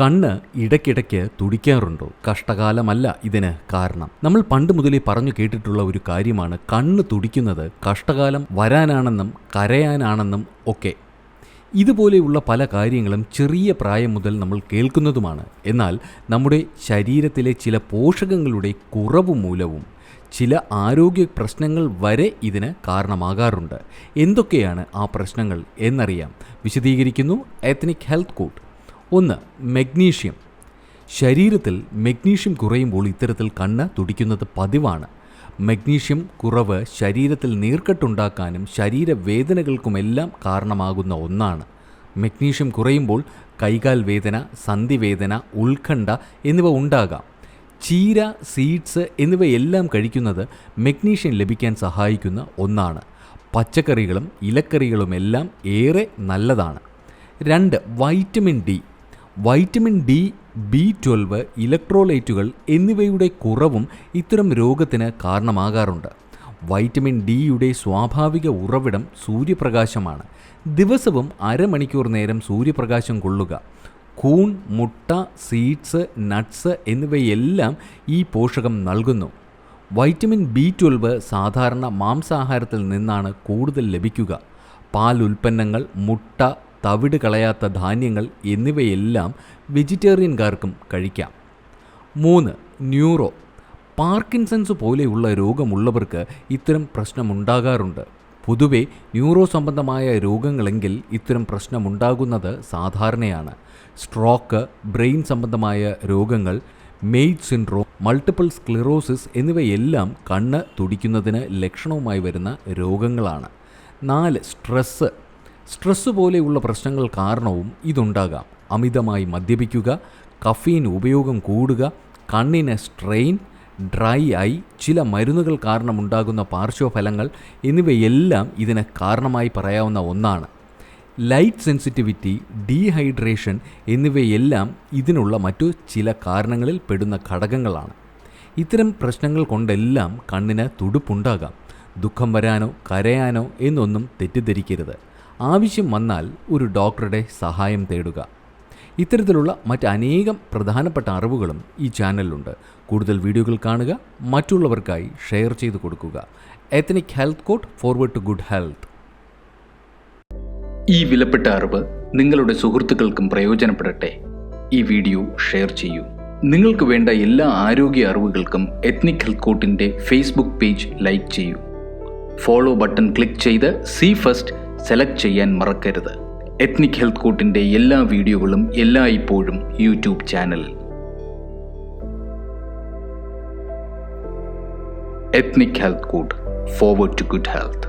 കണ്ണ് ഇടയ്ക്കിടയ്ക്ക് തുടിക്കാറുണ്ടോ? കഷ്ടകാലമല്ല ഇതിന് കാരണം. നമ്മൾ പണ്ട് മുതലേ പറഞ്ഞു കേട്ടിട്ടുള്ള ഒരു കാര്യമാണ് കണ്ണ് തുടിക്കുന്നത് കഷ്ടകാലം വരാനാണെന്നും കരയാനാണെന്നും ഒക്കെ. ഇതുപോലെയുള്ള പല കാര്യങ്ങളും ചെറിയ പ്രായം മുതൽ നമ്മൾ കേൾക്കുന്നതുമാണ്. എന്നാൽ നമ്മുടെ ശരീരത്തിലെ ചില പോഷകങ്ങളുടെ കുറവ് മൂലവും ചില ആരോഗ്യ പ്രശ്നങ്ങൾ വരെ ഇതിന് കാരണമാകാറുണ്ട്. എന്തൊക്കെയാണ് ആ പ്രശ്നങ്ങൾ എന്നറിയാം. വിശദീകരിക്കുന്നു എത്നിക് ഹെൽത്ത് കോഡ് ഒന്ന് മെഗ്നീഷ്യം. ശരീരത്തിൽ മെഗ്നീഷ്യം കുറയുമ്പോൾ ഇത്തരത്തിൽ കണ്ണ് തുടിക്കുന്നത് പതിവാണ്. മെഗ്നീഷ്യം കുറവ് ശരീരത്തിൽ നീർക്കെട്ടുണ്ടാക്കാനും ശരീരവേദനകൾക്കുമെല്ലാം കാരണമാകുന്ന ഒന്നാണ്. മെഗ്നീഷ്യം കുറയുമ്പോൾ കൈകാൽ വേദന സന്ധിവേദന ഉത്കണ്ഠ എന്നിവ ഉണ്ടാകാം. ചീര സീഡ്സ് എന്നിവയെല്ലാം കഴിക്കുന്നത് മെഗ്നീഷ്യം ലഭിക്കാൻ സഹായിക്കുന്ന ഒന്നാണ്. പച്ചക്കറികളും ഇലക്കറികളുമെല്ലാം ഏറെ നല്ലതാണ്. രണ്ട് vitamin D. Vitamin D B twelve ഇലക്ട്രോലൈറ്റുകൾ എന്നിവയുടെ കുറവും ഇത്തരം രോഗത്തിന് കാരണമാകാറുണ്ട്. വൈറ്റമിൻ ഡിയുടെ സ്വാഭാവിക ഉറവിടം സൂര്യപ്രകാശമാണ്. ദിവസവും അരമണിക്കൂർ നേരം സൂര്യപ്രകാശം കൊള്ളുക. കൂൺ മുട്ട സീഡ്സ് നട്ട്സ് എന്നിവയെല്ലാം ഈ പോഷകം നൽകുന്നു. വൈറ്റമിൻ ബി ട്വൽവ് സാധാരണ മാംസാഹാരത്തിൽ നിന്നാണ് കൂടുതൽ ലഭിക്കുക. പാൽ ഉൽപ്പന്നങ്ങൾ മുട്ട തവിട് കളയാത്ത ധാന്യങ്ങൾ എന്നിവയെല്ലാം വെജിറ്റേറിയൻകാർക്കും കഴിക്കാം. മൂന്ന് ന്യൂറോ. പാർക്കിൻസൺസ് പോലെയുള്ള രോഗമുള്ളവർക്ക് ഇത്തരം പ്രശ്നമുണ്ടാകാറുണ്ട്. പൊതുവെ ന്യൂറോ സംബന്ധമായ രോഗങ്ങളെങ്കിൽ ഇത്തരം പ്രശ്നമുണ്ടാകുന്നത് സാധാരണയാണ്. സ്ട്രോക്ക് ബ്രെയിൻ സംബന്ധമായ രോഗങ്ങൾ മെയ്ഡ് സിൻഡ്രോം മൾട്ടിപ്പിൾ സ്ക്ലിറോസിസ് എന്നിവയെല്ലാം കണ്ണ് തുടിക്കുന്നതിന് ലക്ഷണവുമായി വരുന്ന രോഗങ്ങളാണ്. നാല് സ്ട്രെസ്സ്. സ്ട്രെസ്സ് പോലെയുള്ള പ്രശ്നങ്ങൾ കാരണവും ഇതുണ്ടാകാം. അമിതമായി മദ്യപിക്കുക കഫീൻ ഉപയോഗം കൂടുക കണ്ണിന് സ്ട്രെയിൻ ഡ്രൈ ആയി ചില മരുന്നുകൾ കാരണമുണ്ടാകുന്ന പാർശ്വഫലങ്ങൾ എന്നിവയെല്ലാം ഇതിന് കാരണമായി പറയാവുന്ന ഒന്നാണ്. ലൈറ്റ് സെൻസിറ്റിവിറ്റി ഡീഹൈഡ്രേഷൻ എന്നിവയെല്ലാം ഇതിനുള്ള മറ്റു ചില കാരണങ്ങളിൽ പെടുന്ന ഘടകങ്ങളാണ്. ഇത്തരം പ്രശ്നങ്ങൾ കൊണ്ടെല്ലാം കണ്ണിന് തുടുപ്പുണ്ടാകാം. ദുഃഖം വരാനോ കരയാനോ എന്നൊന്നും തെറ്റിദ്ധരിക്കരുത്. ആവശ്യം വന്നാൽ ഒരു ഡോക്ടറുടെ സഹായം തേടുക. ഇത്തരത്തിലുള്ള മറ്റനേകം പ്രധാനപ്പെട്ട അറിവുകളും ഈ ചാനലിലുണ്ട്. കൂടുതൽ വീഡിയോകൾ കാണുക മറ്റുള്ളവർക്കായി ഷെയർ ചെയ്ത് കൊടുക്കുക. Ethnic health court forward to good health ഈ വിലപ്പെട്ട അറിവ് നിങ്ങളുടെ സുഹൃത്തുക്കൾക്കും പ്രയോജനപ്പെടട്ടെ. ഈ വീഡിയോ ഷെയർ ചെയ്യൂ. നിങ്ങൾക്ക് വേണ്ട എല്ലാ ആരോഗ്യ അറിവുകൾക്കും എത്നിക് ഹെൽത്ത് കോട്ടിന്റെ ഫേസ്ബുക്ക് പേജ് ലൈക്ക് ചെയ്യൂ. ഫോളോ ബട്ടൺ ക്ലിക്ക് ചെയ്ത് സി ഫസ്റ്റ് സെലക്ട് ചെയ്യാൻ മറക്കരുത്. എത്നിക് ഹെൽത്ത് കോട്ടിന്റെ എല്ലാ വീഡിയോകളും എല്ലായ്പ്പോഴും യൂട്യൂബ് ചാനലിൽ ethnic health court forward to good health